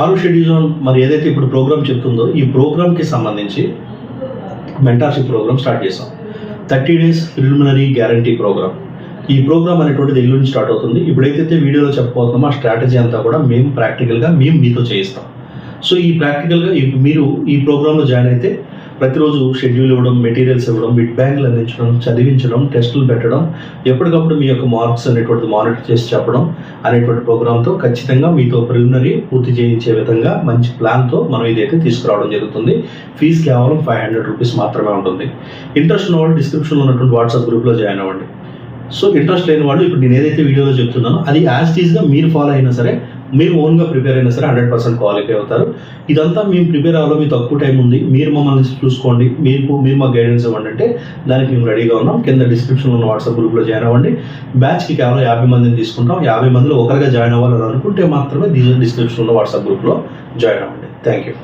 ఆరు షెడ్యూల్ మరి ఏదైతే ఇప్పుడు ప్రోగ్రామ్ చెప్తుందో ఈ ప్రోగ్రామ్కి సంబంధించి మెంటార్షిప్ ప్రోగ్రామ్ స్టార్ట్ చేసాం thirty days preliminary guarantee program. ఈ ప్రోగ్రామ్ అనేటువంటిది ఎల్లుండి స్టార్ట్ అవుతుంది. ఇప్పుడైతే వీడియోలో చెప్పబోతున్నామో ఆ స్ట్రాటజీ అంతా కూడా మేము ప్రాక్టికల్గా మేము మీతో చేయిస్తాం. సో ఈ ప్రాక్టికల్గా మీరు ఈ ప్రోగ్రాంలో జాయిన్ అయితే ప్రతిరోజు షెడ్యూల్ ఇవ్వడం మెటీరియల్స్ ఇవ్వడం బిడ్ బ్యాంకులు అందించడం చదివించడం టెస్టులు పెట్టడం ఎప్పటికప్పుడు మీ యొక్క మార్క్స్ అనేటువంటిది మానిటర్ చేసి చెప్పడం అనేటువంటి ప్రోగ్రామ్తో ఖచ్చితంగా మీతో ప్రిలిమినరీ పూర్తి చేయించే విధంగా మంచి ప్లాన్తో మనం ఇదైతే తీసుకురావడం జరుగుతుంది. ఫీజు కేవలం ఫైవ్ హండ్రెడ్ రూపీస్ మాత్రమే ఉంటుంది. ఇంట్రెస్ట్ ఉన్న వాళ్ళు డిస్క్రిప్షన్లో ఉన్నటువంటి వాట్సాప్ గ్రూప్లో జాయిన్ అవ్వండి. సో ఇంట్రెస్ట్ లేని వాళ్ళు ఇప్పుడు నేను ఏదైతే వీడియోలో చెప్తున్నానో అది యాజ్ టీజ్గా మీరు ఫాలో అయినా సరే మీరు ఓన్గా ప్రిపేర్ అయినా సరే హండ్రెడ్ పర్సెంట్ క్వాలిఫై అవుతారు. ఇదంతా మేము ప్రిపేర్ అవ్వాలో మీ తక్కువ టైం ఉంది. మీరు మమ్మల్ని చూసుకోండి. మీరు మీరు మాకు గైడెన్స్ ఇవ్వండి అంటే దానికి మేము రెడీగా ఉన్నాం. కింద డిస్క్రిప్షన్లో ఉన్న వాట్సాప్ గ్రూప్లో జాయిన్ అవ్వండి. బ్యాచ్కి కేవలం యాభై మందిని తీసుకుంటాం. యాభై మందిలో ఒకరిగా జాయిన్ అవ్వాలని అనుకుంటే మాత్రమే దీని డిస్క్రిప్షన్లో ఉన్న వాట్సాప్ గ్రూప్లో జాయిన్ అవ్వండి. Thank you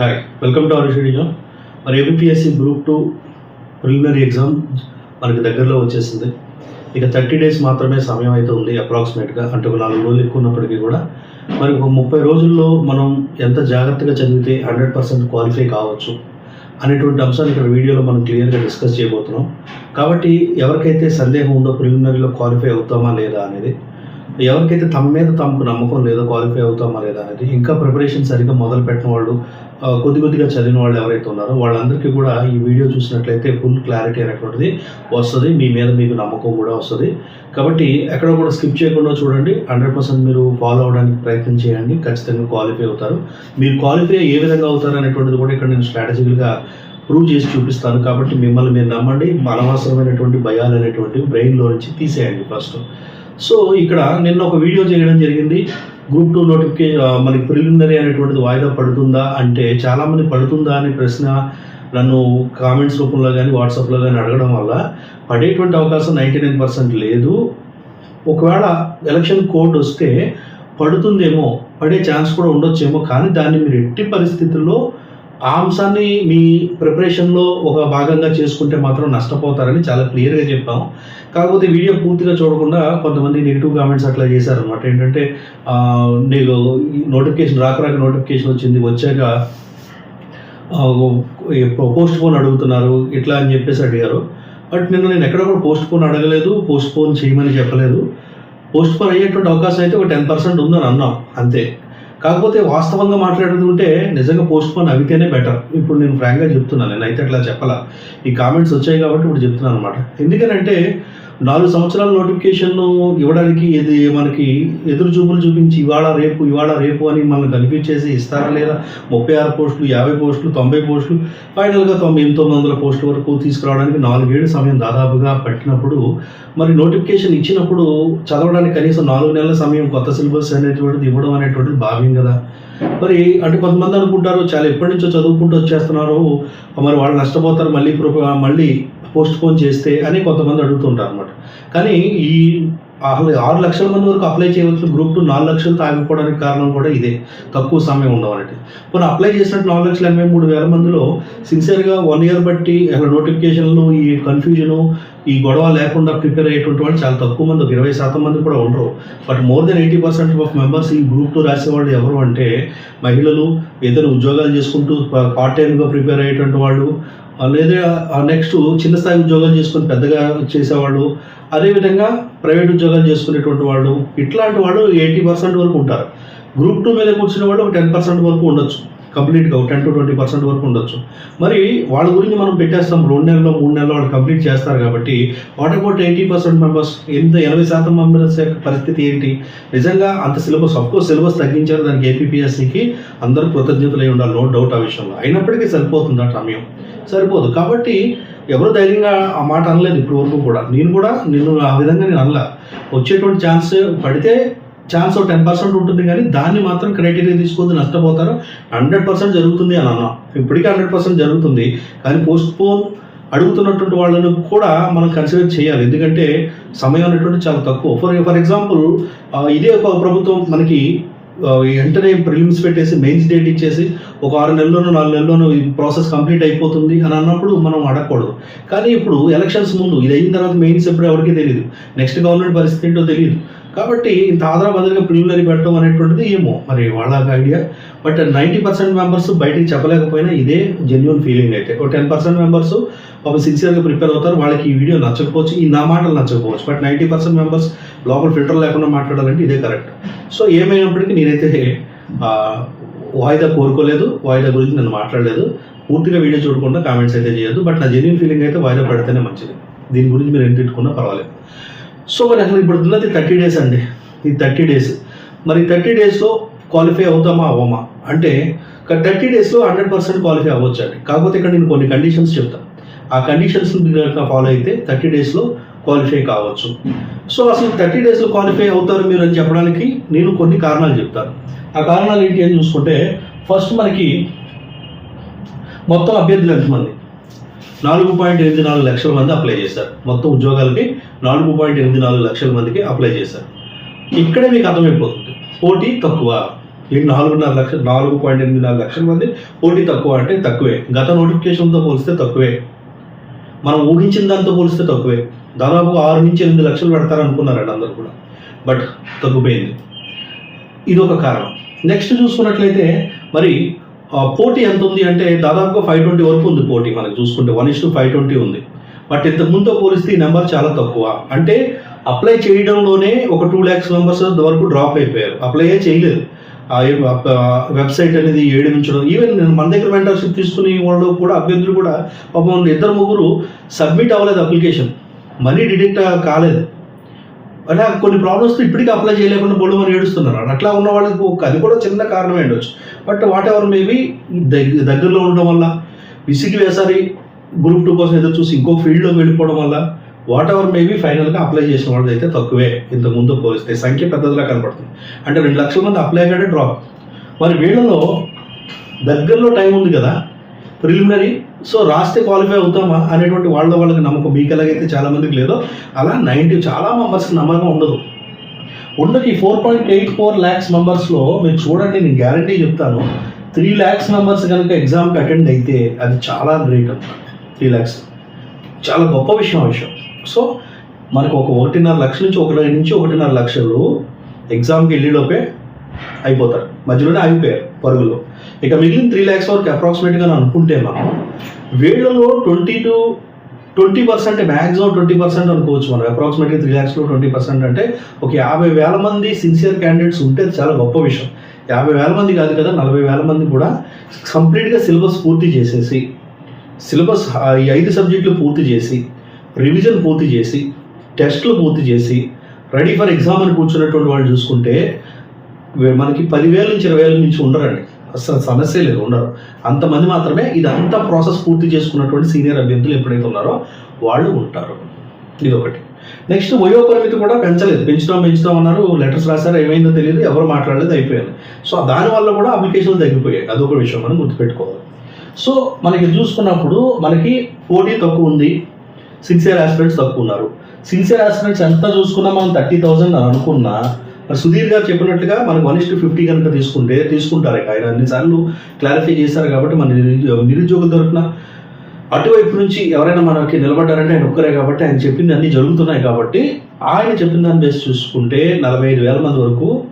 hi welcome to our మరి APPSC group two preliminary exam మనకి దగ్గరలో వచ్చేసింది. ఇక థర్టీ డేస్ మాత్రమే సమయం అయితే ఉంది అప్రాక్సిమేట్గా అంటే ఒక నాలుగు రోజులు ఎక్కువ ఉన్నప్పటికీ కూడా. మరి ఒక ముప్పై రోజుల్లో మనం ఎంత జాగ్రత్తగా చదివితే హండ్రెడ్ పర్సెంట్ క్వాలిఫై కావచ్చు అనేటువంటి అంశాన్ని ఇక్కడ వీడియోలో మనం క్లియర్గా డిస్కస్ చేయబోతున్నాం. కాబట్టి ఎవరికైతే సందేహం ఉందో ప్రిలిమినరీలో క్వాలిఫై అవుతామా లేదా అనేది ఎవరికైతే తమ మీద తమకు నమ్మకం లేదో క్వాలిఫై అవుతామా లేదా అనేది ఇంకా ప్రిపరేషన్ సరిగ్గా మొదలు పెట్టిన వాళ్ళు కొద్ది కొద్దిగా చదివిన వాళ్ళు ఎవరైతే ఉన్నారో వాళ్ళందరికీ కూడా ఈ వీడియో చూసినట్లయితే ఫుల్ క్లారిటీ అనేటువంటిది వస్తుంది. మీ మీద మీకు నమ్మకం కూడా వస్తుంది. కాబట్టి ఎక్కడ కూడా స్కిప్ చేయకుండా చూడండి. హండ్రెడ్ పర్సెంట్ మీరు ఫాలో అవడానికి ప్రయత్నం చేయండి. ఖచ్చితంగా క్వాలిఫై అవుతారు. మీరు క్వాలిఫై ఏ విధంగా అవుతారు అనేటువంటిది కూడా ఇక్కడ నేను స్ట్రాటజికల్గా ప్రూవ్ చేసి చూపిస్తాను. కాబట్టి మిమ్మల్ని మీరు నమ్మండి. అనవసరమైనటువంటి భయాలు అనేటువంటి బ్రెయిన్లో నుంచి తీసేయండి ఫస్ట్ సో ఇక్కడ నిన్న ఒక వీడియో చేయడం జరిగింది. గ్రూప్ టూ నోటిఫికే మరి మనకి ప్రిలిమినరీ అనేటువంటిది వాయిదా పడుతుందా అంటే చాలామంది పడుతుందా అనే ప్రశ్న నన్ను కామెంట్స్ రూపంలో కానీ వాట్సాప్లో కానీ అడగడం వల్ల పడేటువంటి అవకాశం నైంటీ నైన్ పర్సెంట్ లేదు. ఒకవేళ ఎలక్షన్ కోడ్ వస్తే పడుతుందేమో పడే ఛాన్స్ కూడా ఉండొచ్చేమో కానీ దాన్ని మీరు ఎట్టి పరిస్థితుల్లో ఆ అంశాన్ని మీ ప్రిపరేషన్లో ఒక భాగంగా చేసుకుంటే మాత్రం నష్టపోతారని చాలా క్లియర్గా చెప్పాము. కాకపోతే వీడియో పూర్తిగా చూడకుండా కొంతమంది నెగిటివ్ కామెంట్స్ అట్లా చేశారనమాట ఏంటంటే నీకు నోటిఫికేషన్ రాక రాక నోటిఫికేషన్ వచ్చింది వచ్చాక పోస్ట్ పోన్ అడుగుతున్నారు ఇట్లా అని చెప్పేసి అడిగారు. బట్ నిన్న నేను ఎక్కడ కూడా పోస్ట్ పోన్ అడగలేదు పోస్ట్ పోన్ చేయమని చెప్పలేదు. పోస్ట్ పోన్ అయ్యేటువంటి అవకాశం అయితే ఒక టెన్ పర్సెంట్ ఉందని అన్నాం అంతే. కాకపోతే వాస్తవంగా మాట్లాడుతుంటే నిజంగా పోస్ట్ పోన్ అవితేనే బెటర్ ఇప్పుడు నేను ఫ్రాంక్గా చెప్తున్నాను నేను అయితే అట్లా చెప్పాలా. ఈ కామెంట్స్ వచ్చాయి కాబట్టి ఇప్పుడు చెప్తున్నాను అనమాట ఎందుకనంటే నాలుగు సంవత్సరాల నోటిఫికేషన్ ఇవ్వడానికి ఇది మనకి ఎదురు చూపులు చూపించి ఇవాళ రేపు ఇవాళ రేపు అని మనం కనిపించేసి ఇస్తారా లేదా? ముప్పై ఆరు పోస్టులు యాభై పోస్టులు తొంభై పోస్టులు ఫైనల్గా తొంభై తొమ్మిది వందల పోస్టుల వరకు తీసుకురావడానికి నాలుగేడు సమయం దాదాపుగా పట్టినప్పుడు మరి నోటిఫికేషన్ ఇచ్చినప్పుడు చదవడానికి కనీసం నాలుగు నెలల సమయం కొత్త సిలబస్ అనేటువంటిది ఇవ్వడం అనేటువంటిది భావ్యం కదా. మరి అంటే కొంతమంది అనుకుంటారు చాలా ఎప్పటి నుంచో చదువుకుంటూ వచ్చేస్తున్నారు మరి వాళ్ళు నష్టపోతారు మళ్ళీ మళ్ళీ పోస్ట్ పోన్ చేస్తే అని కొంతమంది అడుగుతుంటారు అనమాట కానీ ఈ అసలు ఆరు లక్షల మంది వరకు అప్లై చేయవచ్చు గ్రూప్ టూ నాలుగు లక్షలతో ఆగిపోవడానికి కారణం కూడా ఇదే. తక్కువ సమయం ఉండవన్నట్టు మనం అప్లై చేసినట్టు నాలుగు లక్షల ఎనభై మూడు వేల మందిలో సిన్సియర్గా వన్ ఇయర్ బట్టి అక్కడ నోటిఫికేషన్లు ఈ కన్ఫ్యూజను ఈ గొడవ లేకుండా ప్రిపేర్ అయ్యేటువంటి వాళ్ళు చాలా తక్కువ మంది ఒక ఇరవై శాతం మంది కూడా ఉండరు. But more than eighty percent of members ఈ గ్రూప్ టూ రాసేవాళ్ళు ఎవరు అంటే మహిళలు ఏదైనా ఉద్యోగాలు చేసుకుంటూ పార్ట్ టైంగా ప్రిపేర్ అయ్యేటువంటి వాళ్ళు లేదా నెక్స్ట్ చిన్న స్థాయి ఉద్యోగాలు చేసుకొని పెద్దగా చేసేవాళ్ళు అదేవిధంగా ప్రైవేట్ ఉద్యోగాలు చేసుకునేటువంటి వాళ్ళు ఇట్లాంటి వాళ్ళు ఎయిటీ పర్సెంట్ వరకు ఉంటారు. గ్రూప్ టూ మీద కూర్చున్న వాళ్ళు ఒక టెన్ పర్సెంట్ వరకు ఉండొచ్చు. కంప్లీట్గా ఒక టెన్ టు ట్వంటీ పర్సెంట్ వరకు ఉండొచ్చు. మరి వాళ్ళ గురించి మనం పెట్టేస్తాం రెండు నెలల్లో మూడు నెలల్లో వాళ్ళు కంప్లీట్ చేస్తారు కాబట్టి what about eighty percent members ఎంత ఎనభై శాతం మెంబర్స్ యొక్క పరిస్థితి ఏంటి? నిజంగా అంత సిలబస్ అఫ్కోర్స్ సిలబస్ తగ్గించారు దానికి ఏపీపీఎస్సీకి అందరూ కృతజ్ఞతలు అయి ఉండాలి నో డౌట్ ఆ విషయంలో. అయినప్పటికీ సరిపోతుంది ఆ సమయం? సరిపోదు. కాబట్టి ఎవరు ధైర్యంగా ఆ మాట అనలేదు ఇప్పటి వరకు కూడా. నేను కూడా నిన్ను ఆ విధంగా నేను అనలా. వచ్చేటువంటి ఛాన్స్ పడితే ఛాన్స్ టెన్ పర్సెంట్ ఉంటుంది కానీ దాన్ని మాత్రం క్రైటీరియా తీసుకోవద్దు నష్టపోతారు. హండ్రెడ్ పర్సెంట్ జరుగుతుంది అని అన్నా. ఇప్పటికీ హండ్రెడ్ పర్సెంట్ జరుగుతుంది. కానీ పోస్ట్ పోన్ అడుగుతున్నటువంటి వాళ్ళను కూడా మనం కన్సిడర్ చేయాలి. ఎందుకంటే సమయం అనేటువంటి చాలా తక్కువ. ఫర్ ఫర్ ఎగ్జాంపుల్ ఇదే ఒక ప్రభుత్వం మనకి వెంటనే ప్రిలిమ్స్ పెట్టేసి మెయిన్స్ డేట్ ఇచ్చేసి ఒక ఆరు నెలల్లోనూ నాలుగు నెలల్లోనూ ఈ ప్రాసెస్ కంప్లీట్ అయిపోతుంది అని అన్నప్పుడు మనం అడగకూడదు. కానీ ఇప్పుడు ఎలక్షన్స్ ముందు ఇది అయిన తర్వాత మెయిన్స్ ఎప్పుడు ఎవరికీ తెలియదు నెక్స్ట్ గవర్నమెంట్ పరిస్థితి ఏంటో తెలియదు కాబట్టి ఇంత ఆదరాబద్రగా ప్రిలిమినరీ పెట్టడం అనేటువంటిది ఏమో. మరి వాళ్ళ idea but ninety percent members బయటికి చెప్పలేకపోయినా ఇదే జెన్యున్ ఫీలింగ్ అయితే. ఒక టెన్ పర్సెంట్ మెంబర్స్ ఒక సిన్సియర్గా ప్రిపేర్ అవుతారు. వాళ్ళకి ఈ వీడియో నచ్చకపోవచ్చు. ఈ నా మాటలు నచ్చకపోవచ్చు. బట్ నైంటీ పర్సెంట్ మెంబర్స్ లోపల ఫిల్టర్ లేకుండా మాట్లాడాలంటే ఇదే కరెక్ట్ సో ఏమైనప్పటికీ నేనైతే వాయిదా కోరుకోలేదు. వాయిదా గురించి నేను మాట్లాడలేదు. పూర్తిగా వీడియో చూడకుండా కామెంట్స్ అయితే చేయొద్దు. బట్ నా జెన్యున్ ఫీలింగ్ అయితే వాయిదా పడితేనే మంచిది. దీని గురించి మీరు ఎంత తిట్టుకున్నా పర్వాలేదు. సో మరి అసలు ఇప్పుడు ఉన్నది థర్టీ డేస్ అండి. ఈ థర్టీ డేస్ మరి థర్టీ డేస్లో క్వాలిఫై అవుతామా అవ్వమా? అంటే థర్టీ డేస్లో హండ్రెడ్ పర్సెంట్ క్వాలిఫై అవ్వచ్చు అండి కాకపోతే ఇక్కడ నేను కొన్ని కండిషన్స్ చెప్తాను ఆ కండిషన్స్ ఫాలో అయితే థర్టీ డేస్లో క్వాలిఫై కావచ్చు. సో అసలు థర్టీ డేస్లో క్వాలిఫై అవుతారు మీరు అని చెప్పడానికి నేను కొన్ని కారణాలు చెప్తాను ఆ కారణాలు ఏంటి అని చూసుకుంటే ఫస్ట్ మనకి మొత్తం అభ్యర్థులు ఎంతమంది? నాలుగు పాయింట్ ఎనిమిది నాలుగు లక్షల మంది అప్లై చేశారు. మొత్తం ఉద్యోగాలకి నాలుగు పాయింట్ ఎనిమిది నాలుగు లక్షల మందికి అప్లై చేశారు. ఇక్కడే మీకు అర్థమైపోతుంది. పోటీ తక్కువ. ఈ నాలుగున్నర లక్ష నాలుగు పాయింట్ ఎనిమిది నాలుగు లక్షల మంది పోటీ తక్కువ అంటే తక్కువే. గత నోటిఫికేషన్తో పోలిస్తే తక్కువే. మనం ఊహించిన దాంతో పోలిస్తే తక్కువే. దాదాపు ఆరు నుంచి ఎనిమిది లక్షలు పెడతారనుకున్నారండి అందరూ కూడా. బట్ తగ్గిపోయింది. ఇది ఒక కారణం. నెక్స్ట్ చూసుకున్నట్లయితే మరి పోటీ ఎంత ఉంది అంటే దాదాపుగా ఫైవ్ ట్వంటీ వరకు ఉంది పోటీ. మనకు చూసుకుంటే one is to five twenty ఉంది. బట్ ఇంత ముందు పోలిస్తే ఈ నెంబర్ చాలా తక్కువ. అంటే అప్లై చేయడంలోనే ఒక టూ ల్యాక్స్ మెంబర్స్ వరకు డ్రాప్ అయిపోయారు. అప్లై చేయలేదు. ఆ వెబ్సైట్ అనేది ఏడిపించడం ఈవెన్ నేను మన దగ్గర మెంటర్షిప్ తీసుకుని వాళ్ళు కూడా అభ్యర్థులు కూడా పాపం ఇద్దరు ముగ్గురు సబ్మిట్ అవ్వలేదు అప్లికేషన్ మనీ డిటెక్ట్ కాలేదు. అంటే కొన్ని ప్రాబ్లమ్స్ ఇప్పటికీ అప్లై చేయలేకుండా బోళ్ళు అని ఏడుస్తున్నారు. అట్లా ఉన్న వాళ్ళకి ఒక- అది కూడా చిన్న కారణమే ఉండొచ్చు. బట్ వాట్ ఎవర్ మేబీ దగ్గరలో ఉండడం వల్ల విసిగి వేసారి గ్రూప్ టూ కోసం ఏదో చూసి ఇంకో ఫీల్డ్లోకి వెళ్ళిపోవడం వల్ల వాట్ ఎవర్ మేబీ ఫైనల్గా అప్లై చేసిన వాళ్ళు అయితే తక్కువే. ఇంత ముందు పోలిస్తే సంఖ్య పెద్దదిలా కనపడుతుంది. అంటే రెండు లక్షల మంది అప్లై అయ్యాడే డ్రాప్ మరి వీళ్ళలో దగ్గరలో టైం ఉంది కదా ప్రిలిమినరీ సో రాస్తే క్వాలిఫై అవుతామా అనేటువంటి వాళ్ళ వాళ్ళకి నమ్మకం మీకు ఎలాగైతే చాలా మందికి లేదో అలా నైంటీ చాలా మెంబర్స్ నమ్మకం ఉండదు. ఉండకి four point eight four lakhs మెంబర్స్లో మీరు చూడండి నేను గ్యారంటీ చెప్తాను త్రీ ల్యాక్స్ మెంబర్స్ కనుక ఎగ్జామ్కి అటెండ్ అయితే అది చాలా గ్రేట్ అనమాట త్రీ ల్యాక్స్ చాలా గొప్ప విషయం ఆ విషయం. సో మనకు ఒక ఒకటిన్నర లక్షల నుంచి ఒకటి నుంచి ఒకటిన్నర లక్షలు ఎగ్జామ్కి వెళ్ళిలోపే అయిపోతారు. మధ్యలోనే ఆగిపోయారు పరుగులో. ఇక మిగిలిన త్రీ ల్యాక్స్ వరకు అప్రాక్సిమేట్గా అనుకుంటే మనం వీళ్ళలో twenty to twenty percent maximum twenty percent అనుకోవచ్చు మనం. అప్రాక్సిమేట్గా త్రీ ల్యాక్స్లో ట్వంటీ పర్సెంట్ అంటే ఒక యాభై వేల మంది సిన్సియర్ క్యాండిడేట్స్ ఉంటే చాలా గొప్ప విషయం. యాభై వేల మంది కాదు కదా నలభై వేల మంది కూడా కంప్లీట్గా సిలబస్ పూర్తి చేసేసి సిలబస్ ఈ ఐదు సబ్జెక్టులు పూర్తి చేసి రివిజన్ పూర్తి చేసి టెస్ట్లు పూర్తి చేసి రెడీ ఫర్ ఎగ్జామ్ అని కూర్చున్నటువంటి వాళ్ళు చూసుకుంటే మనకి పదివేల నుంచి ఇరవై వేల నుంచి ఉండరండి. అసలు సమస్య లేదు ఉండరు. అంతమంది మాత్రమే ఇదంతా ప్రాసెస్ పూర్తి చేసుకున్నటువంటి సీనియర్ అభ్యర్థులు ఎప్పుడైతే ఉన్నారో వాళ్ళు ఉంటారు. ఇది ఒకటి నెక్స్ట్ వయోపరిమితి కూడా పెంచలేదు. పెంచుతాం పెంచుతాం అన్నారు. లెటర్స్ రాశారు ఏమైందో తెలియదు ఎవరు మాట్లాడలేదు అయిపోయారు సో దానివల్ల కూడా అప్లికేషన్లు తగ్గిపోయాయి. అదొక విషయం మనం గుర్తుపెట్టుకోవాలి. సో మనకి చూసుకున్నప్పుడు మనకి పోటీ తక్కువ ఉంది సిన్సియర్ ఆస్పిరెంట్స్ తక్కువ ఉన్నారు సిన్సియర్ ఆస్పిరెంట్స్ ఎంత చూసుకున్నా మనం థర్టీ థౌసండ్ అని అనుకున్నా. మరి సుధీర్ గారు చెప్పినట్టుగా మనకు వన్ ఇస్టు ఫిఫ్టీ కనుక తీసుకుంటే తీసుకుంటారు ఇక. ఆయన అన్నిసార్లు క్లారిఫై చేశారు కాబట్టి మన నిరుద్యోగులు దొరికిన అటువైపు నుంచి ఎవరైనా మనకి నిలబడ్డారంటే ఆయన ఒక్కరే కాబట్టి ఆయన చెప్పింది అన్నీ జరుగుతున్నాయి కాబట్టి ఆయన చెప్పిన దాన్ని బేస్ చూసుకుంటే నలభై ఐదు వేల మంది వరకు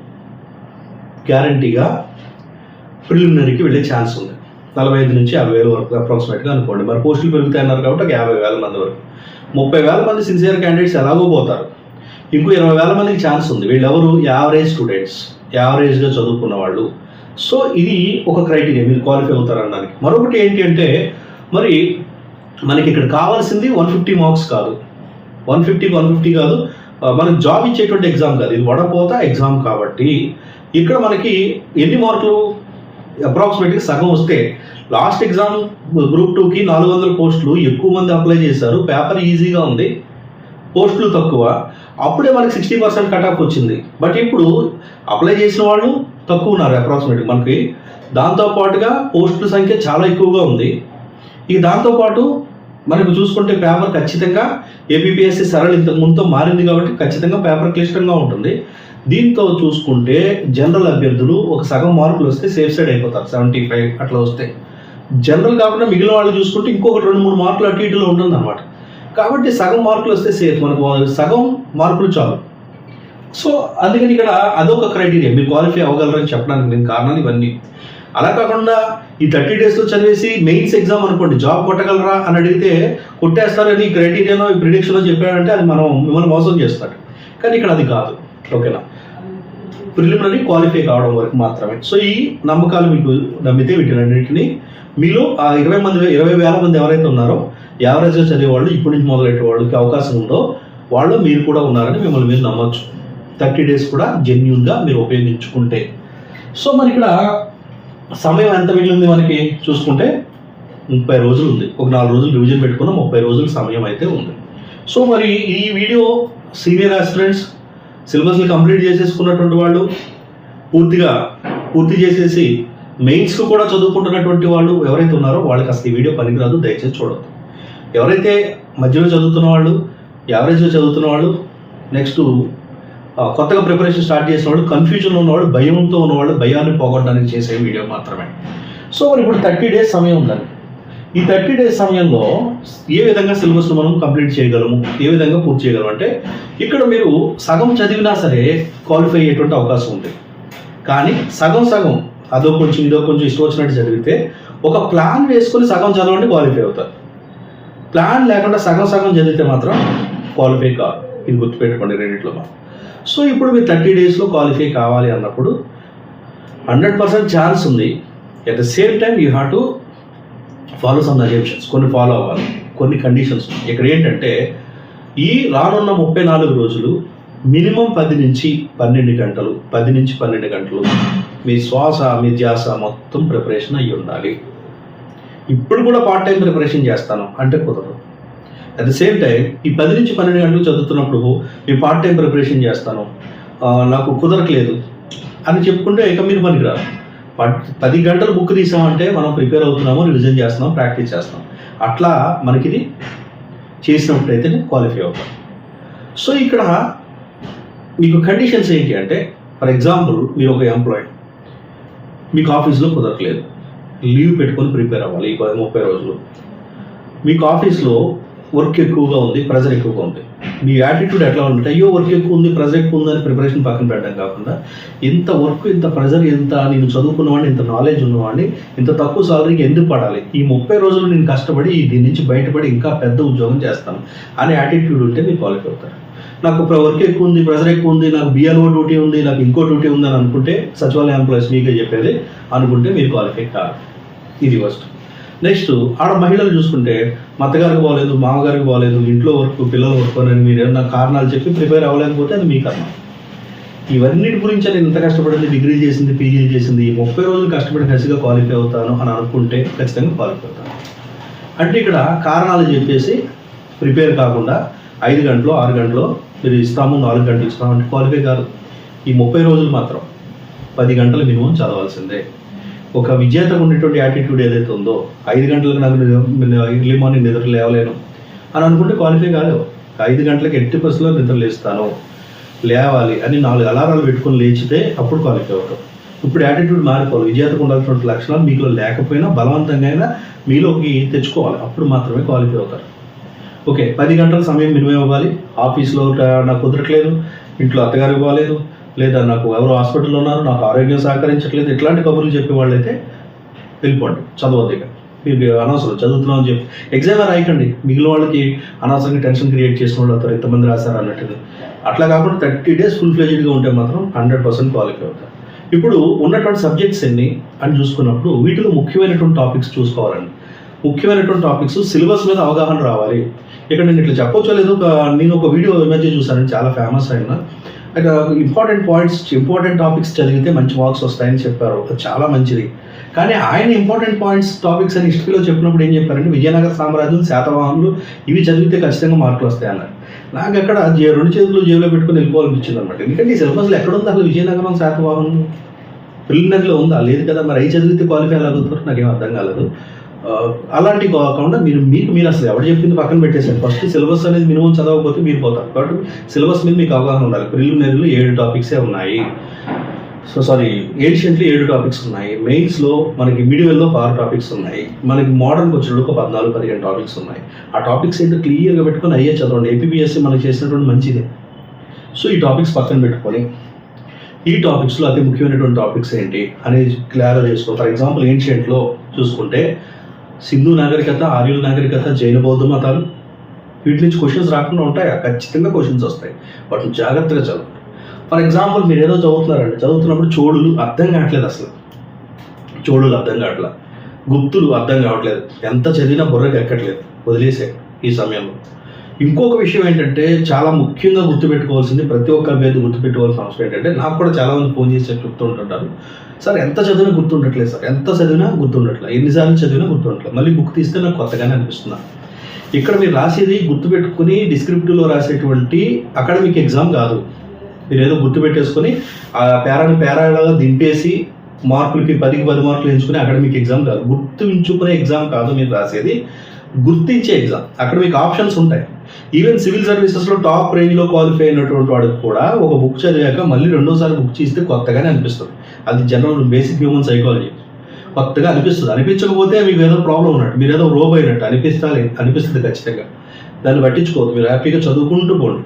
గ్యారంటీగా ప్రిలిమినరీకి వెళ్ళే ఛాన్స్ ఉంది. నలభై ఐదు నుంచి యాభై వేల వరకు అప్రాక్సిమేట్గా అనుకోండి. మరి పోస్టులు పెరుగుతాయి అన్నారు కాబట్టి ఒక యాభై వేల మంది వరకు. ముప్పై వేల మంది సిన్సియర్ క్యాండిడేట్స్ ఎలాగో పోతారు. ఇంకో ఇరవై వేల మందికి ఛాన్స్ ఉంది. వీళ్ళెవరు? యావరేజ్ స్టూడెంట్స్ యావరేజ్గా చదువుకున్న వాళ్ళు. సో ఇది ఒక క్రైటీరియా మీరు క్వాలిఫై అవుతారనడానికి మరొకటి ఏంటి అంటే మరి మనకి ఇక్కడ కావాల్సింది వన్ ఫిఫ్టీ మార్క్స్ కాదు. వన్ ఫిఫ్టీ వన్ ఫిఫ్టీ కాదు. ఆ, మనకి జాబ్ ఇచ్చేటువంటి ఎగ్జామ్ కాదు. ఇది వడపోత ఎగ్జామ్ కాబట్టి ఇక్కడ మనకి ఎన్ని మార్కులు అప్రాక్సిమేట్గా సగం వస్తే లాస్ట్ ఎగ్జామ్ గ్రూప్ టూకి నాలుగు వందల పోస్టులు ఎక్కువ మంది అప్లై చేశారు. పేపర్ ఈజీగా ఉంది. పోస్టులు తక్కువ. అప్పుడే మనకి సిక్స్టీ పర్సెంట్ కట్ ఆఫ్ వచ్చింది. బట్ ఇప్పుడు అప్లై చేసిన వాళ్ళు తక్కువ ఉన్నారు అప్రాక్సిమేట్ మనకి. దాంతోపాటుగా పోస్టుల సంఖ్య చాలా ఎక్కువగా ఉంది. ఈ దాంతోపాటు మనకు చూసుకుంటే పేపర్ ఖచ్చితంగా ఏపీపీఎస్సీ సరళ ఇంతకు ముందుతో మారింది కాబట్టి ఖచ్చితంగా పేపర్ క్లిష్టంగా ఉంటుంది. దీంతో చూసుకుంటే జనరల్ అభ్యర్థులు ఒక సగం మార్కులు వస్తే సేఫ్ సైడ్ అయిపోతారు సెవెంటీ ఫైవ్ అట్లా వస్తే. జనరల్ కాకుండా మిగిలిన వాళ్ళు చూసుకుంటే ఇంకొకటి రెండు మూడు మార్కులు అటు ఇటులో ఉంటుంది అనమాట కాబట్టి సగం మార్కులు వస్తే సేఫ్ మనకు సగం మార్కులు చాలు. సో అందుకని ఇక్కడ అదొక క్రైటీరియా మీరు క్వాలిఫై అవ్వగలరని చెప్పడానికి నేను కారణాలు ఇవన్నీ. అలా కాకుండా ఈ థర్టీ డేస్లో చదివేసి మెయిన్స్ ఎగ్జామ్ అనుకోండి జాబ్ కొట్టగలరా అని అడిగితే కొట్టేస్తారని ఈ క్రైటీరియాలో ఈ ప్రిడిక్షన్లో చెప్పాడంటే అది మనం మిమ్మల్ని మోసం చేస్తాడు కానీ ఇక్కడ అది కాదు. ఓకేనా? ప్రిలిమినరీ క్వాలిఫై కావడం వరకు మాత్రమే. సో ఈ నమ్మకాలు మీకు నమ్మితే వీటినన్నింటినీ మీలో ఆ ఇరవై మంది ఇరవై వేల మంది ఎవరైతే ఉన్నారో యావరేజ్గా చదివేవాళ్ళు ఇప్పటి నుంచి మొదలెట్టే వాళ్ళకి అవకాశం ఉందో వాళ్ళు మీరు కూడా ఉన్నారని మిమ్మల్ని మీరు నమ్మొచ్చు. థర్టీ డేస్ కూడా జెన్యున్గా మీరు ఉపయోగించుకుంటే. సో మరి ఇక్కడ సమయం ఎంత మిగిలింది మనకి? చూసుకుంటే ముప్పై రోజులు ఉంది. ఒక నాలుగు రోజులు రివిజన్ పెట్టుకున్న ముప్పై రోజులు సమయం అయితే ఉంది. సో మరి ఈ వీడియో సీనియర్ ఆస్పిరెంట్స్ సిలబస్ని కంప్లీట్ చేసేసుకున్నటువంటి వాళ్ళు పూర్తిగా పూర్తి చేసేసి మెయిన్స్కు కూడా చదువుకుంటున్నటువంటి వాళ్ళు ఎవరైతే ఉన్నారో వాళ్ళకి అసలు ఈ వీడియో పనికిరాదు దయచేసి చూడొద్దు. ఎవరైతే మధ్యలో చదువుతున్న వాళ్ళు యావరేజ్లో చదువుతున్న వాళ్ళు నెక్స్ట్ కొత్తగా ప్రిపరేషన్ స్టార్ట్ చేసిన వాళ్ళు కన్ఫ్యూజన్ ఉన్నవాళ్ళు భయంతో ఉన్నవాళ్ళు భయాన్ని పోగొట్టడానికి చేసే వీడియో మాత్రమే. సో మరి ఇప్పుడు థర్టీ డేస్ సమయం ఉందండి. ఈ థర్టీ డేస్ సమయంలో ఏ విధంగా సిలబస్ మనం కంప్లీట్ చేయగలము? ఏ విధంగా పూర్తి చేయగలము? అంటే ఇక్కడ మీరు సగం చదివినా సరే క్వాలిఫై అయ్యేటువంటి అవకాశం ఉంది. కానీ సగం సగం అదో కొంచెం ఇదో కొంచెం ఇష్టం వచ్చినట్టు చదివితే ఒక ప్లాన్ వేసుకొని సగం చదవండి క్వాలిఫై అవుతారు. ప్లాన్ లేకుండా సగం సగం చదివితే మాత్రం క్వాలిఫై కాదు. ఇది గుర్తుపెట్టుకోండి రెండిట్లో మాత్రం. సో ఇప్పుడు మీరు థర్టీ డేస్లో క్వాలిఫై కావాలి అన్నప్పుడు హండ్రెడ్ పర్సెంట్ ఛాన్స్ ఉంది. At the same time you have to follow some assumptions కొన్ని ఫాలో అవ్వాలి. కొన్ని కండిషన్స్ ఇక్కడ ఏంటంటే ఈ రానున్న ముప్పై నాలుగు రోజులు మినిమం పది నుంచి పన్నెండు గంటలు పది నుంచి పన్నెండు గంటలు మీ శ్వాస మీ ధ్యాస మొత్తం ప్రిపరేషన్ అయ్యి ఉండాలి. ఇప్పుడు కూడా పార్ట్ టైం ప్రిపరేషన్ చేస్తాను అంటే కుదరదు. అట్ ద సేమ్ టైం ఈ పది నుంచి పన్నెండు గంటలు చదువుతున్నప్పుడు మీ పార్ట్ టైం ప్రిపరేషన్ చేస్తాను. నాకు కుదరట్లేదు అని చెప్పుకుంటే ఇక మీరు పనికిరారు. పది గంటలు బుక్ తీసామంటే మనం ప్రిపేర్ అవుతున్నాము రివిజన్ చేస్తున్నాం ప్రాక్టీస్ చేస్తున్నాం అట్లా మనకిది చేసినప్పుడైతే క్వాలిఫై అవుతాం. సో ఇక్కడ మీకు కండిషన్స్ ఏంటి అంటే ఫర్ ఎగ్జాంపుల్ మీరు ఒక ఎంప్లాయీ మీకు ఆఫీస్లో కుదరట్లేదు. లీవ్ పెట్టుకొని ప్రిపేర్ అవ్వాలి ఈ పది- ముప్పై రోజులు. మీకు ఆఫీస్లో వర్క్ ఎక్కువగా ఉంది ప్రెజర్ ఎక్కువగా ఉంది. మీ యాటిట్యూడ్ ఎట్లా ఉందంటే అయ్యో వర్క్ ఎక్కువ ఉంది ప్రెజర్ ఎక్కువ ఉందని ప్రిపరేషన్ పక్కన పెట్టడం కాకుండా ఇంత వర్క్ ఇంత ప్రెజర్ ఇంత నేను చదువుకున్నవాడిని ఇంత నాలెడ్జ్ ఉన్నవాడిని ఇంత తక్కువ సాలరీకి ఎందుకు పడాలి? ఈ ముప్పై రోజులు నేను కష్టపడి దీని నుంచి బయటపడి ఇంకా పెద్ద ఉద్యోగం చేస్తాను అనే యాటిట్యూడ్ ఉంటే మీరు క్వాలిఫై అవుతారు. నాకు వర్క్ ఎక్కువ ఉంది ప్రెజర్ ఎక్కువ ఉంది నాకు బిఎల్ఓ డ్యూటీ ఉంది నాకు ఇంకో డ్యూటీ ఉంది అని అనుకుంటే సచివాలయ ఎంప్లాయీస్ మీకే చెప్పేది అనుకుంటే మీరు క్వాలిఫై కాదు. ఇది ఫస్ట్ నెక్స్ట్ ఆడ మహిళలు చూసుకుంటే మా అత్తగారికి బాగలేదు మామగారికి బాగలేదు ఇంట్లో వర్క్ పిల్లల వర్క్ అని మీరు ఏమన్నా కారణాలు చెప్పి ప్రిపేర్ అవ్వలేకపోతే అది మీ కర్మ. ఇవన్నిటి గురించి నేను ఇంత కష్టపడింది డిగ్రీ చేసింది పీజీ చేసింది ఈ ముప్పై రోజులు కష్టపడి ఖచ్చితంగా క్వాలిఫై అవుతాను అని అనుకుంటే ఖచ్చితంగా క్వాలిఫై అవుతాను. అంటే ఇక్కడ కారణాలు చెప్పేసి ప్రిపేర్ కాకుండా ఐదు గంటలు ఆరు గంటలు మీరు ఇస్తాము నాలుగు గంటలు ఇస్తాము అంటే క్వాలిఫై కాదు. ఈ ముప్పై రోజులు మాత్రం పది గంటలు మినిమం చదవాల్సిందే. ఒక విజేతకు ఉండేటువంటి యాటిట్యూడ్ ఏదైతే ఉందో ఐదు గంటలకు నాకు ఎర్లీ మార్నింగ్ నిద్ర లేవలేను. అని అనుకుంటే క్వాలిఫై కాలేవు. ఐదు గంటలకు ఎట్టి బస్సులో నిద్ర లేస్తాను. లేవాలి అని నాలుగు అలారాలు పెట్టుకొని లేచితే అప్పుడు క్వాలిఫై అవుతాం. ఇప్పుడు యాటిట్యూడ్ మారిపోవాలి. విజేతకు ఉండాల్సినటువంటి లక్షణాలు మీలో లేకపోయినా బలవంతంగా అయినా మీలోకి తెచ్చుకోవాలి. అప్పుడు మాత్రమే క్వాలిఫై అవుతారు. ఓకే పది గంటల సమయం మినిమం ఇవ్వాలి. ఆఫీస్లో నాకు కుదరట్లేదు. ఇంట్లో అత్తగారికి పోలేదు లేదా నాకు ఎవరు హాస్పిటల్లో ఉన్నారు నాకు ఆరోగ్యం సహకరించట్లేదు ఇట్లాంటి కబుర్లు చెప్పే వాళ్ళైతే వెళ్ళిపోండి చదవద్దు ఇక. మీరు అనవసరం చదువుతున్నాం అని చెప్పి ఎగ్జామ్ రాయకండి. మిగిలిన వాళ్ళకి అనవసరంగా టెన్షన్ క్రియేట్ చేసిన వాళ్ళు అవుతారు ఇంతమంది రాశారు అన్నట్టుగా. అట్లా కాకుండా థర్టీ డేస్ ఫుల్ ఫ్లెజ్డ్గా ఉంటే మాత్రం హండ్రెడ్ పర్సెంట్ క్వాలిఫై అవుతారు. ఇప్పుడు ఉన్నటువంటి సబ్జెక్ట్స్ ఎన్ని అని చూసుకున్నప్పుడు వీటిలో ముఖ్యమైనటువంటి టాపిక్స్ చూసుకోవాలండి. ముఖ్యమైనటువంటి టాపిక్స్ సిలబస్ మీద అవగాహన రావాలి. ఇక్కడ నేను ఇట్లా చెప్పొచ్చో లేదు నేను ఒక వీడియో ఇమేజ్ చూసాను చాలా ఫేమస్ అయిన. అయితే ఇంపార్టెంట్ పాయింట్స్ ఇంపార్టెంట్ టాపిక్స్ చదివితే మంచి మార్క్స్ వస్తాయని చెప్పారు. అది చాలా మంచిది. కానీ ఆయన ఇంపార్టెంట్ పాయింట్స్ టాపిక్స్ అని హిస్టరీలో చెప్పినప్పుడు ఏం చెప్పారంటే విజయనగర సామ్రాజ్యం శాతవాహనులు ఇవి చదివితే ఖచ్చితంగా మార్కులు వస్తాయి అన్నారు నాకు అక్కడ రెండు చేతులు జేబులో పెట్టుకుని వెళ్ళిపోవాలనిపించింది అనమాట ఎందుకంటే ఈ సిలబస్లో ఎక్కడ ఉంది అసలు విజయనగరం శాతవాహనులు? ప్రిలిమినరీలో ఉందా? లేదు కదా. మరి అవి చదివితే క్వాలిఫై ఎలాగవుతారు నాకేం అర్థం కాలేదు. అలాంటి కాకుండా మీరు మీకు మీరు అసలు ఎవరు చెప్పింది పక్కన పెట్టేసారు ఫస్ట్ సిలబస్ అనేది మినిమం చదవకపోతే మీరు పోతారు. కాబట్టి సిలబస్ మీద మీకు అవగాహన ఉండాలి. ప్రిలిమినరీలో ఏడు టాపిక్సే ఉన్నాయి. సో సారీ ఏన్షియంట్లో ఏడు టాపిక్స్ ఉన్నాయి. మెయిన్స్లో మనకి మిడివెల్లో ఆరు టాపిక్స్ ఉన్నాయి. మనకి మోడర్న్కి వచ్చినప్పుడు ఒక పద్నాలుగు పదిహేను టాపిక్స్ ఉన్నాయి. ఆ టాపిక్స్ ఏంటో క్లియర్గా పెట్టుకొని అయ్యే చదవండి. ఏపీబీఎస్సీ మనకి చేసినటువంటి మంచిదే. సో ఈ టాపిక్స్ పక్కన పెట్టుకొని ఈ టాపిక్స్లో అతి ముఖ్యమైనటువంటి టాపిక్స్ ఏంటి అనేది క్లియర్ చేసుకో. ఫర్ ఎగ్జాంపుల్ ఏన్షియంట్లో చూసుకుంటే సింధు నాగరికత ఆర్యుల నాగరికత జైన బౌద్ధ మతాలు. వీటి నుంచి క్వశ్చన్స్ రాకుండా ఉంటాయా? ఖచ్చితంగా క్వశ్చన్స్ వస్తాయి. వాటిని జాగ్రత్తగా చదవండి. ఫర్ ఎగ్జాంపుల్ మీరు ఏదో చదువుతున్నారండి. చదువుతున్నప్పుడు చోడులు అర్థం కావట్లేదు అసలు. చోడులు అర్థం కావట్లేదు గుప్తులు అర్థం కావట్లేదు. ఎంత చదివినా బుర్రకి ఎక్కట్లేదు. వదిలేసే ఈ సమయంలో. ఇంకొక విషయం ఏంటంటే చాలా ముఖ్యంగా గుర్తుపెట్టుకోవాల్సింది ప్రతి ఒక్క అభ్యర్థి గుర్తుపెట్టుకోవాల్సిన అవసరం ఏంటంటే నాకు కూడా చాలా మంది ఫోన్ చేసి చెప్తూ ఉంటుంటారు. సార్ ఎంత చదివినా గుర్తుండట్లేదు సార్ ఎంత చదివినా గుర్తుండట్లేదు ఎన్నిసార్లు చదివినా గుర్తుండట్లేదు మళ్ళీ బుక్ తీస్తే నాకు కొత్తగానే అనిపిస్తుంది. ఇక్కడ మీరు రాసేది గుర్తుపెట్టుకుని డిస్క్రిప్టివ్లో రాసేటువంటి అకాడమిక్ ఎగ్జామ్ కాదు. మీరు ఏదో గుర్తుపెట్టేసుకొని ఆ పేరాని పేరాగా దింపేసి మార్కులకి పదికి పది మార్కులు ఎంచుకుని అకాడమిక్ ఎగ్జామ్ కాదు. గుర్తుంచుకునే ఎగ్జామ్ కాదు మీరు రాసేది. గుర్తించే ఎగ్జామ్. అక్కడ మీకు ఆప్షన్స్ ఉంటాయి. ఈవెన్ సివిల్ సర్వీసెస్లో టాప్ రేంజ్లో క్వాలిఫై అయినటువంటి వాడికి కూడా ఒక బుక్ చదివాక మళ్ళీ రెండోసారి బుక్ చేస్తే కొత్తగానే అనిపిస్తుంది. అది జనరల్ బేసిక్ హ్యూమన్ సైకాలజీ కొత్తగా అనిపిస్తుంది. అనిపించకపోతే మీకు ఏదో ప్రాబ్లం ఉన్నట్టు మీరు ఏదో రోబ్ అయినట్టు అనిపిస్తే అనిపిస్తుంది ఖచ్చితంగా. దాన్ని పట్టించుకోవద్దు. మీరు హ్యాపీగా చదువుకుంటూ పోండి.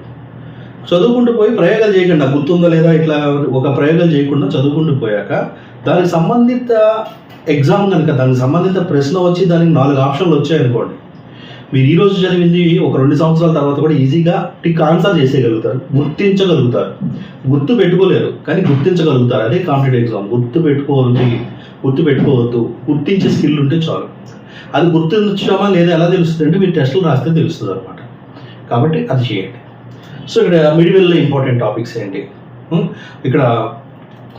చదువుకుంటూ పోయి ప్రయోగాలు చేయకుండా. గుర్తుందా లేదా ఇట్లా ఒక ప్రయోగాలు చేయకుండా చదువుకుంటూ పోయాక దానికి సంబంధిత ఎగ్జామ్ కనుక దానికి సంబంధిత ప్రశ్న వచ్చి దానికి నాలుగు ఆప్షన్లు వచ్చాయనుకోండి. మీరు ఈ రోజు చదివింది ఒక రెండు సంవత్సరాల తర్వాత కూడా ఈజీగా టిక్ ఆన్సర్ చేసేయగలుగుతారు. గుర్తించగలుగుతారు. గుర్తు పెట్టుకోలేరు కానీ గుర్తించగలుగుతారు. అదే కాంపిటేటివ్ ఎగ్జామ్. గుర్తు పెట్టుకోవాలి గుర్తు పెట్టుకోవద్దు. గుర్తించే స్కిల్ ఉంటే చాలు. అది గుర్తించడమా లేదా ఎలా తెలుస్తుంది అంటే మీరు టెస్టులు రాస్తే తెలుస్తుంది అనమాట కాబట్టి అది చేయండి. సో ఇక్కడ మిడివెల్లో ఇంపార్టెంట్ టాపిక్స్ ఏంటి? ఇక్కడ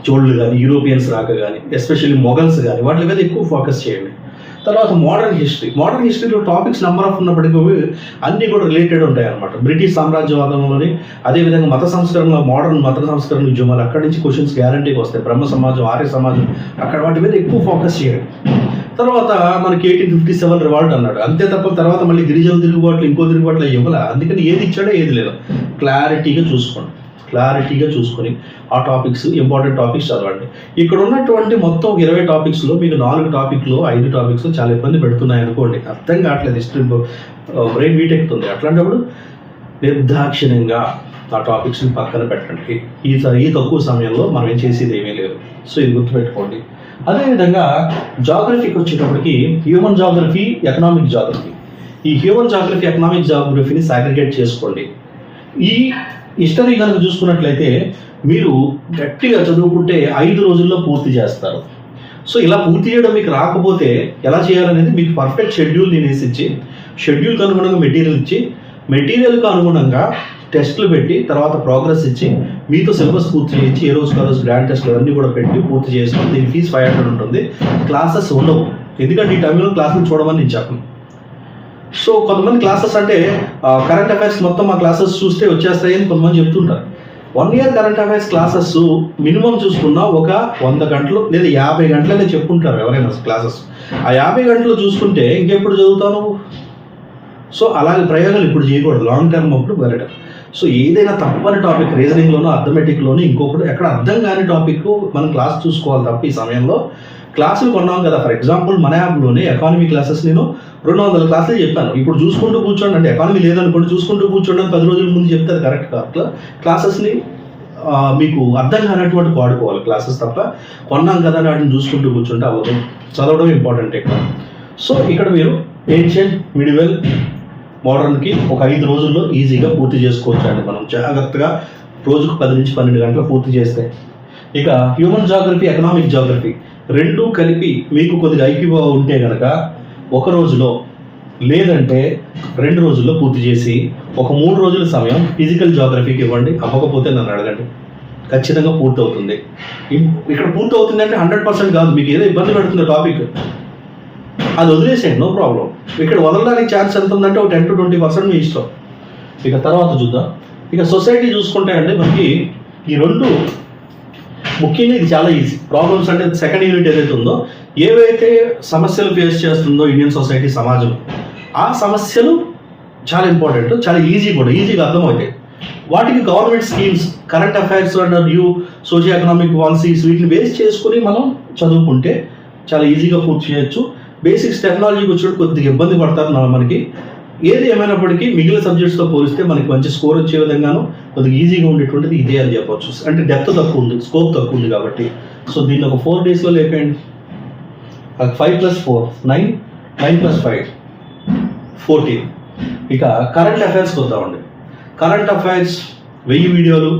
చోళ్ళు కానీ యూరోపియన్స్ రాక కానీ ఎస్పెషల్లీ మొగల్స్ కానీ వాటి మీద ఎక్కువ ఫోకస్ చేయండి. తర్వాత మోడర్న్ హిస్టరీ మోడర్న్ హిస్టరీలో టాపిక్స్ నెంబర్ ఆఫ్ ఉన్నప్పటికీ అన్నీ కూడా రిలేటెడ్ ఉంటాయి అనమాట బ్రిటిష్ సామ్రాజ్యవాదంలోని అదేవిధంగా మత సంస్కరణలో మోడర్న్ మత సంస్కరణ ఉద్యమాలు అక్కడి నుంచి క్వశ్చన్స్ గ్యారంటీగా వస్తాయి. బ్రహ్మ సమాజం ఆర్య సమాజం అక్కడ వాటి మీద ఎక్కువ ఫోకస్ చేయడం తర్వాత మనకి ఎయిటీన్ ఫిఫ్టీ సెవెన్ రివాల్ట్ అన్నాడు. అంతే తప్ప తర్వాత మళ్ళీ గిరిజన తిరుగుబాట్లు ఇంకో తిరుగుబాట్లు ఇవ్వాల. అందుకని ఏది ఇచ్చాడో ఏది లేదు. క్లారిటీగా చూసుకోండి. క్లారిటీగా చూసుకొని ఆ టాపిక్స్ ఇంపార్టెంట్ టాపిక్స్ చదవండి. ఇక్కడ ఉన్నటువంటి మొత్తం ఇరవై టాపిక్స్లో మీకు నాలుగు టాపిక్లు ఐదు టాపిక్స్ చాలా ఇబ్బంది పెడుతున్నాయి అనుకోండి. అర్థం కావట్లేదు హిస్టరీ బ్రెయిన్ వీట్ ఎక్కుతుంది అట్లాంటప్పుడు నిర్దాక్షిణ్యంగా ఆ టాపిక్స్ని పక్కన పెట్టండి. ఈ ఈ తక్కువ సమయంలో మనం ఏం చేసేది ఏమీ లేదు. సో ఇది గుర్తుపెట్టుకోండి. అదేవిధంగా జాగ్రఫీకి వచ్చేటప్పటికి హ్యూమన్ జాగ్రఫీ ఎకనామిక్ జాగ్రఫీ ఈ హ్యూమన్ జాగ్రఫీ ఎకనామిక్ జాగ్రఫీని సాగ్రిగేట్ చేసుకోండి. ఈ హిస్టరీ కనుక చూసుకున్నట్లయితే మీరు గట్టిగా చదువుకుంటే ఐదు రోజుల్లో పూర్తి చేస్తారు. సో ఇలా పూర్తి చేయడం మీకు రాకపోతే ఎలా చేయాలనేది మీకు పర్ఫెక్ట్ షెడ్యూల్ నేను ఇచ్చి షెడ్యూల్కి అనుగుణంగా మెటీరియల్ ఇచ్చి మెటీరియల్కి అనుగుణంగా టెస్టులు పెట్టి తర్వాత ప్రోగ్రెస్ ఇచ్చి మీతో సిలబస్ పూర్తి చేయించి ఏ రోజు రోజు గ్రాండ్ టెస్ట్లు అన్నీ కూడా పెట్టి పూర్తి చేసుకుని దీని ఫీజు ఫైవ్ హండ్రెడ్ ఉంటుంది. క్లాసెస్ ఉండవు. ఎందుకంటే ఈ టైంలో క్లాసులు చూడమని నేను చెప్పను. సో కొంతమంది క్లాసెస్ అంటే కరెంట్ అఫైర్స్ మొత్తం మా క్లాసెస్ చూస్తే వచ్చేస్తాయని కొంతమంది చెప్తుంటారు. One year current affairs classes minimum చూసుకున్నా ఒక వంద గంటలు లేదా యాభై గంటలనే చెప్పుకుంటారు ఎవరైనా క్లాసెస్ ఆ యాభై గంటలు చూసుకుంటే ఇంకెప్పుడు చదువుతాను సో అలాగే ప్రయోగాలు ఇప్పుడు చేయకూడదు. లాంగ్ టర్మ్ అప్పుడు వెళ్ళడం. సో ఏదైనా తప్పని టాపిక్ రీజనింగ్లోనో అథమెటిక్లోనో ఇంకొకటి ఎక్కడ అర్థం కాని టాపిక్ మనం క్లాస్ చూసుకోవాలి తప్ప ఈ సమయంలో క్లాసులు కొన్నాం కదా. ఫర్ ఎగ్జాంపుల్ మన యాప్లోనే ఎకానమీ క్లాసెస్ నేను రెండు వందల క్లాసులు చెప్పాను. ఇప్పుడు చూసుకుంటూ కూర్చోండి అంటే ఎకానమీ లేదనుకోండి చూసుకుంటూ కూర్చోండి పది రోజుల ముందు చెప్తారు కరెక్ట్ అట్లా క్లాసెస్ని మీకు అర్థం కానటువంటి వాడుకోవాలి క్లాసెస్ తప్ప కొన్నాం కదా వాటిని చూసుకుంటూ కూర్చుంటే అవ్వదు. చదవడం ఇంపార్టెంట్ ఇక్కడ సో ఇక్కడ మీరు ఏన్షియంట్ మిడివెల్ మోడర్న్కి ఒక ఐదు రోజుల్లో ఈజీగా పూర్తి చేసుకోవచ్చు అండి మనం. జాగ్రత్తగా రోజుకు పది నుంచి పన్నెండు గంటలు పూర్తి చేస్తే. ఇక హ్యూమన్ జాగ్రఫీ ఎకనామిక్ జాగ్రఫీ రెండు కలిపి మీకు కొద్దిగా ఐక్యూ ఉంటే కనుక ఒక రోజులో లేదంటే రెండు రోజుల్లో పూర్తి చేసి ఒక మూడు రోజుల సమయం ఫిజికల్ జాగ్రఫీకి ఇవ్వండి. అవ్వకపోతే నన్ను అడగండి. ఖచ్చితంగా పూర్తవుతుంది. ఇక్కడ పూర్తి అవుతుంది అంటే హండ్రెడ్ పర్సెంట్ కాదు. మీకు ఏదో ఇబ్బంది పెడుతుంది టాపిక్. అది వదిలేసేయండి. No problem. ఇక్కడ వదలడానికి ఛాన్స్ ఎంత ఉందంటే ఒక టెన్ టు ట్వంటీ పర్సెంట్ మీ ఇష్టం. ఇక తర్వాత చూద్దాం. ఇక సొసైటీ చూసుకుంటే అంటే మనకి ఈ రెండు ముఖ్యంగా ఇది చాలా ఈజీ ప్రాబ్లమ్స్ అంటే సెకండ్ యూనిట్ ఏదైతే ఉందో ఏవైతే సమస్యలు ఫేస్ చేస్తుందో ఇండియన్ సొసైటీ సమాజం ఆ సమస్యలు చాలా ఇంపార్టెంట్ చాలా ఈజీ కూడా ఈజీగా అర్థమవుతాయి. వాటికి government schemes current affairs and new socio economic policies వీటిని బేస్ చేసుకుని మనం చదువుకుంటే చాలా ఈజీగా పూర్తి చేయొచ్చు. బేసిక్స్ టెక్నాలజీకి వచ్చినప్పుడు కొద్దిగా ఇబ్బంది పడతారు మనకి. ఏది ఏమైనప్పటికీ మిగిలిన సబ్జెక్ట్స్తో పోలిస్తే మనకి మంచి స్కోర్ వచ్చే విధంగాను కొద్దిగా ఈజీగా ఉండేటువంటిది ఇదే అని చెప్పవచ్చు అంటే డెప్త్ తక్కువ ఉంది స్కోప్ తక్కువ ఉంది కాబట్టి. సో దీన్ని ఒక ఫోర్ డేస్లో లేపేయండి. Five plus four nine nine plus five fourteen. ఇక కరెంట్ అఫైర్స్కి వద్దామండి కరెంట్ అఫైర్స్ వెయ్యి వీడియోలు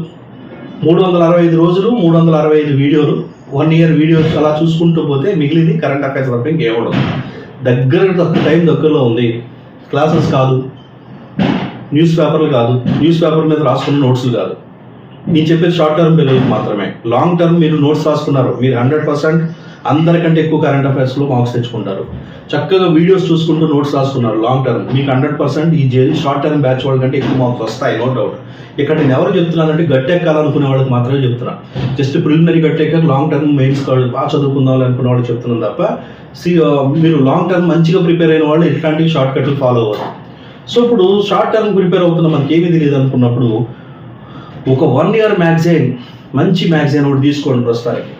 మూడు వందల అరవై ఐదు రోజులు మూడు వందల అరవై ఐదు వీడియోలు వన్ ఇయర్ వీడియోస్ అలా చూసుకుంటూ పోతే మిగిలింది కరెంట్ అఫైర్స్ తప్ప ఇంకేముండదు దగ్గర టైం దగ్గరలో ఉంది. క్లాసెస్ కాదు న్యూస్ పేపర్లు కాదు న్యూస్ పేపర్ మీద రాసుకున్న నోట్స్లు కాదు. నేను చెప్పేది షార్ట్ టర్మ్ పిల్లలకి మాత్రమే. లాంగ్ టర్మ్ మీరు నోట్స్ రాసుకున్నారు. మీరు హండ్రెడ్ పర్సెంట్ అందరికంటే ఎక్కువ కరెంట్ అఫైర్స్లో మార్క్స్ తెచ్చుకుంటారు. చక్కగా వీడియోస్ చూసుకుంటూ నోట్స్ రాసుకున్నారు లాంగ్ టర్మ్ మీకు హండ్రెడ్ పర్సెంట్ ఈ జే షార్ట్ టర్మ్ బ్యాచ్ వాళ్ళకంటే ఎక్కువ మార్క్స్ వస్తాయి నో డౌట్ ఇక్కడ నేను ఎవరు చెప్తున్నానంటే గట్టెక్కాలనుకునే వాళ్ళకి మాత్రమే చెప్తున్నా. జస్ట్ ప్రిలిమినరీ గట్టెక్క లాంగ్ టర్మ్ మెయిన్స్ బాగా చదువుకుందాం అనుకునే వాళ్ళు చెప్తున్నాను తప్ప సి మీరు లాంగ్ టర్మ్ మంచిగా ప్రిపేర్ అయిన వాళ్ళు ఇట్లాంటి షార్ట్ కట్లు ఫాలో అవ్వరు. సో ఇప్పుడు షార్ట్ టర్మ్ ప్రిపేర్ అవుతున్న మనకి ఏమీ తెలియదు అనుకున్నప్పుడు ఒక వన్ ఇయర్ మ్యాగజైన్ మంచి మ్యాగజైన్ ఒకటి తీసుకోండి ప్రస్తుతానికి.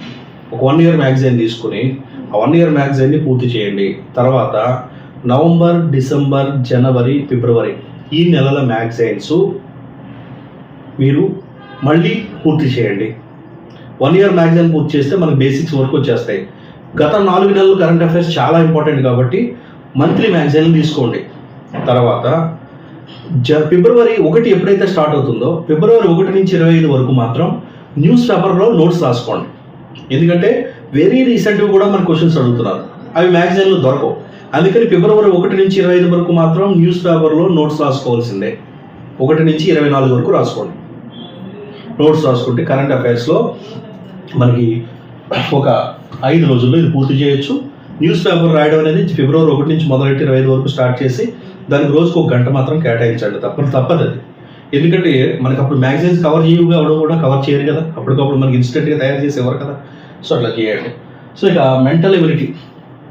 ఒక వన్ ఇయర్ మ్యాగజైన్ తీసుకుని ఆ వన్ ఇయర్ మ్యాగజైన్ని పూర్తి చేయండి. తర్వాత నవంబర్ డిసెంబర్ జనవరి ఫిబ్రవరి ఈ నెలల మ్యాగజైన్స్ మీరు మళ్ళీ పూర్తి చేయండి. వన్ ఇయర్ మ్యాగజైన్ పూర్తి చేస్తే మనకు బేసిక్స్ వరకు వచ్చేస్తాయి. గత నాలుగు నెలలు కరెంట్ అఫైర్స్ చాలా ఇంపార్టెంట్ కాబట్టి మంత్లీ మ్యాగజైన్ తీసుకోండి. తర్వాత జ ఫిబ్రవరి ఒకటి ఎప్పుడైతే స్టార్ట్ అవుతుందో ఫిబ్రవరి ఒకటి నుంచి ఇరవై ఐదు వరకు మాత్రం న్యూస్ పేపర్లో నోట్స్ రాసుకోండి. ఎందుకంటే వెరీ రీసెంట్గా కూడా మన క్వశ్చన్స్ అడుగుతున్నారు. అవి మ్యాగజైన్లో దొరకవు. అందుకని ఫిబ్రవరి ఒకటి నుంచి ఇరవై ఐదు వరకు మాత్రం న్యూస్ పేపర్లో నోట్స్ రాసుకోవాల్సిందే. ఒకటి నుంచి ఇరవై నాలుగు వరకు రాసుకోండి. నోట్స్ రాసుకుంటే కరెంట్ అఫైర్స్లో మనకి ఒక ఐదు రోజుల్లో ఇది పూర్తి చేయొచ్చు. న్యూస్ పేపర్ రాయడం అనేది ఫిబ్రవరి ఒకటి నుంచి మొదలెట్టి ఇరవై ఐదు వరకు స్టార్ట్ చేసి దానికి రోజుకు ఒక గంట మాత్రం కేటాయించండి. తప్పని తప్పదు అది ఎందుకంటే మనకి అప్పుడు మ్యాగజైన్స్ కవర్ చేయవు అవడం కూడా కవర్ చేయరు కదా. అప్పటికప్పుడు మనకి ఇన్స్టెంట్గా తయారు చేసేవారు కదా. సో అట్లా చేయండి. సో ఇక మెంటల్ ఎబిలిటీ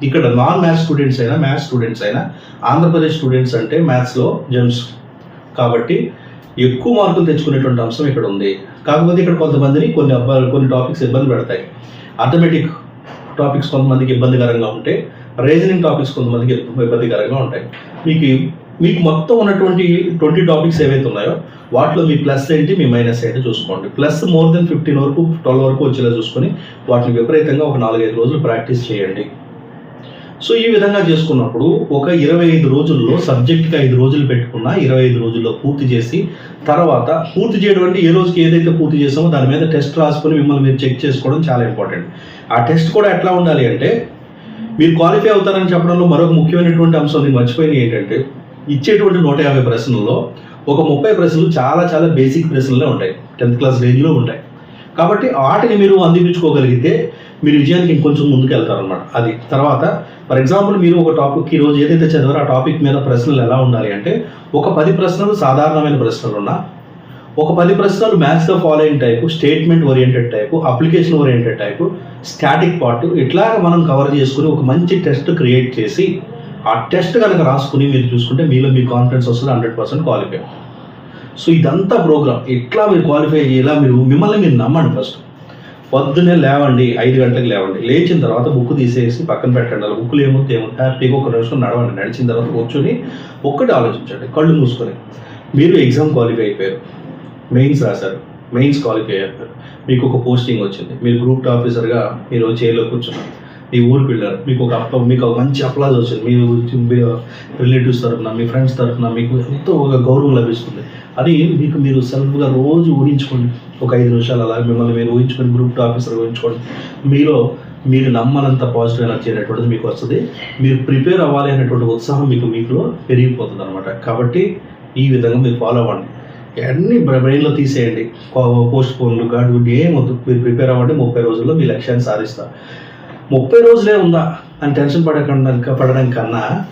ఇక్కడ నాన్ మ్యాథ్స్ స్టూడెంట్స్ అయినా మ్యాథ్స్ స్టూడెంట్స్ అయినా ఆంధ్రప్రదేశ్ స్టూడెంట్స్ అంటే మ్యాథ్స్లో జెమ్స్ కాబట్టి ఎక్కువ మార్కులు తెచ్చుకునేటువంటి అంశం ఇక్కడ ఉంది. కాకపోతే ఇక్కడ కొంతమందిని కొన్ని అబ్బాయిలు కొన్ని టాపిక్స్ ఇబ్బంది పెడతాయి. అథమెటిక్ టాపిక్స్ కొంతమందికి ఇబ్బందికరంగా ఉంటే రీజనింగ్ టాపిక్స్ కొంతమందికి ఇబ్బందికరంగా ఉంటాయి. మీకు మీకు మొత్తం ఉన్నటువంటి ట్వంటీ టాపిక్స్ ఏవైతే ఉన్నాయో వాటిలో మీ ప్లస్ ఏంటి మీ మైనస్ ఏంటి చూసుకోండి. ప్లస్ మోర్ దెన్ ఫిఫ్టీన్ వరకు ట్వెల్వ్ వరకు వచ్చేలా చూసుకొని వాటిని విపరీతంగా ఒక నాలుగైదు రోజులు ప్రాక్టీస్ చేయండి. సో ఈ విధంగా చేసుకున్నప్పుడు ఒక ఇరవై ఐదు రోజుల్లో సబ్జెక్ట్కి ఐదు రోజులు పెట్టుకున్న ఇరవై ఐదు రోజుల్లో పూర్తి చేసి తర్వాత పూర్తి చేయడం అంటే ఏ రోజుకి ఏదైతే పూర్తి చేసామో దాని మీద టెస్ట్ రాసుకొని మిమ్మల్ని మీరు చెక్ చేసుకోవడం చాలా ఇంపార్టెంట్ ఆ టెస్ట్ కూడా ఎట్లా ఉండాలి అంటే మీరు క్వాలిఫై అవుతారని చెప్పడంలో మరొక ముఖ్యమైనటువంటి అంశం నేను మర్చిపోయింది ఏంటంటే ఇచ్చేటువంటి నూట యాభై ప్రశ్నల్లో ఒక ముప్పై ప్రశ్నలు చాలా చాలా బేసిక్ ప్రశ్నలే ఉంటాయి. టెన్త్ క్లాస్ రేంజ్లో ఉంటాయి. కాబట్టి వాటిని మీరు అందిపించుకోగలిగితే మీరు విజయానికి ఇంకొంచెం ముందుకు వెళ్తారనమాట అది తర్వాత ఫర్ ఎగ్జాంపుల్ మీరు ఒక టాపిక్ ఈ రోజు ఏదైతే చదివారో ఆ టాపిక్ మీద ప్రశ్నలు ఎలా ఉండాలి అంటే ఒక పది ప్రశ్నలు సాధారణమైన ప్రశ్నలు ఉన్నా ఒక పది ప్రశ్నలు మ్యాథ్స్లో follow following type statement oriented type application oriented type static part ఇట్లాగ మనం కవర్ చేసుకుని ఒక మంచి టెస్ట్ క్రియేట్ చేసి ఆ టెస్ట్ కనుక రాసుకుని మీరు చూసుకుంటే మీలో మీ కాన్ఫిడెన్స్ వస్తుంది హండ్రెడ్ పర్సెంట్ క్వాలిఫై సో ఇదంతా ప్రోగ్రామ్ ఎట్లా మీరు క్వాలిఫై అయ్యేలా మీరు మిమ్మల్ని మీరు నమ్మండి ఫస్ట్ పొద్దున్నే లేవండి ఐదు గంటలకు లేవండి. లేచిన తర్వాత బుక్ తీసేసి పక్కన పెట్టండి. అలా బుక్లు ఏముంది ఏముంది? హ్యాపీగా ఒక నిమిషం నడవండి. నడిచిన తర్వాత కూర్చొని ఒక్కటి ఆలోచించండి. కళ్ళు మూసుకొని. మీరు ఎగ్జామ్ క్వాలిఫై అయిపోయారు. మెయిన్స్ రాశారు. మెయిన్స్ క్వాలిఫై అయ్యారు మీకు ఒక పోస్టింగ్ వచ్చింది. మీరు గ్రూప్ ఆఫీసర్గా మీరు చైర్లో కూర్చున్నారు. మీ ఊరికి వెళ్ళారు మీకు ఒక అప్ప మీకు ఒక మంచి అప్లాజ్ వచ్చింది మీ రిలేటివ్స్ తరఫున మీ ఫ్రెండ్స్ తరఫున మీకు ఎంతో ఒక గౌరవం లభిస్తుంది. అది మీకు మీరు సెల్ఫ్గా రోజు ఊహించుకోండి. ఒక ఐదు నిమిషాలు అలా మిమ్మల్ని మీరు ఊహించుకొని గ్రూప్ ఆఫీసర్ ఊహించుకోండి. మీలో మీరు నమ్మనంత పాజిటివ్ ఎనర్జీ అనేటువంటిది మీకు వస్తుంది. మీరు ప్రిపేర్ అవ్వాలి అనేటువంటి ఉత్సాహం మీకు మీకులో పెరిగిపోతుంది అనమాట కాబట్టి ఈ విధంగా మీరు ఫాలో అవ్వండి. అన్ని బ్రెయిన్లో తీసేయండి. పోస్ట్ పోన్లు గాడ్ గుడ్ ఏమొద్దు మీరు ప్రిపేర్ అవ్వండి. ముప్పై రోజుల్లో మీ లక్ష్యాన్ని సాధిస్తారు. ముప్పై రోజులే ఉందా? అని టెన్షన్ పడకుండా పడడం కన్నా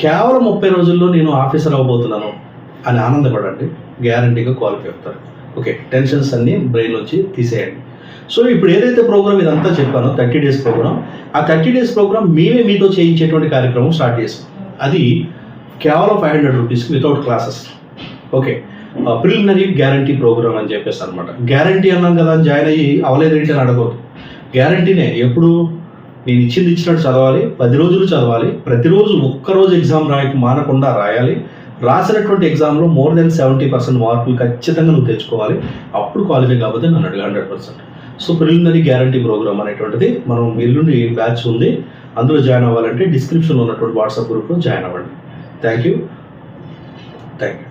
కేవలం ముప్పై రోజుల్లో నేను ఆఫీసర్ అవ్వబోతున్నాను అని ఆనందపడండి. గ్యారంటీగా క్వాలిఫై అవుతారు. ఓకే టెన్షన్స్ అన్నీ బ్రెయిన్ నుంచి తీసేయండి. సో ఇప్పుడు ఏదైతే ప్రోగ్రామ్ ఇదంతా చెప్పానో థర్టీ డేస్ ప్రోగ్రామ్ ఆ థర్టీ డేస్ ప్రోగ్రామ్ మేమే మీతో చేయించేటువంటి కార్యక్రమం స్టార్ట్ చేసాం. అది కేవలం ఫైవ్ హండ్రెడ్ రూపీస్కి without classes. Okay preliminary guarantee program అని చెప్పేసి అనమాట. గ్యారంటీ అన్నాం కదా జాయిన్ అయ్యి అవలేదేంటి అని అడగవద్దు గ్యారంటీనే. ఎప్పుడు నేను ఇచ్చింది ఇచ్చినట్టు చదవాలి పది రోజులు చదవాలి ప్రతిరోజు ఒక్కరోజు ఎగ్జామ్ రాయకు మానకుండా రాయాలి. రాసినటువంటి ఎగ్జామ్లో మోర్ దెన్ సెవెంటీ పర్సెంట్ మార్కులు ఖచ్చితంగా నువ్వు తెచ్చుకోవాలి. అప్పుడు క్వాలిఫై కాకపోతే నన్ను అడిగి hundred percent. So preliminary guarantee program అనేటువంటిది మనం ఎల్లుండి బ్యాచ్ ఉంది. అందులో జాయిన్ అవ్వాలంటే డిస్క్రిప్షన్లో ఉన్నటువంటి వాట్సాప్ గ్రూప్లో జాయిన్ అవ్వండి. Thank you thank you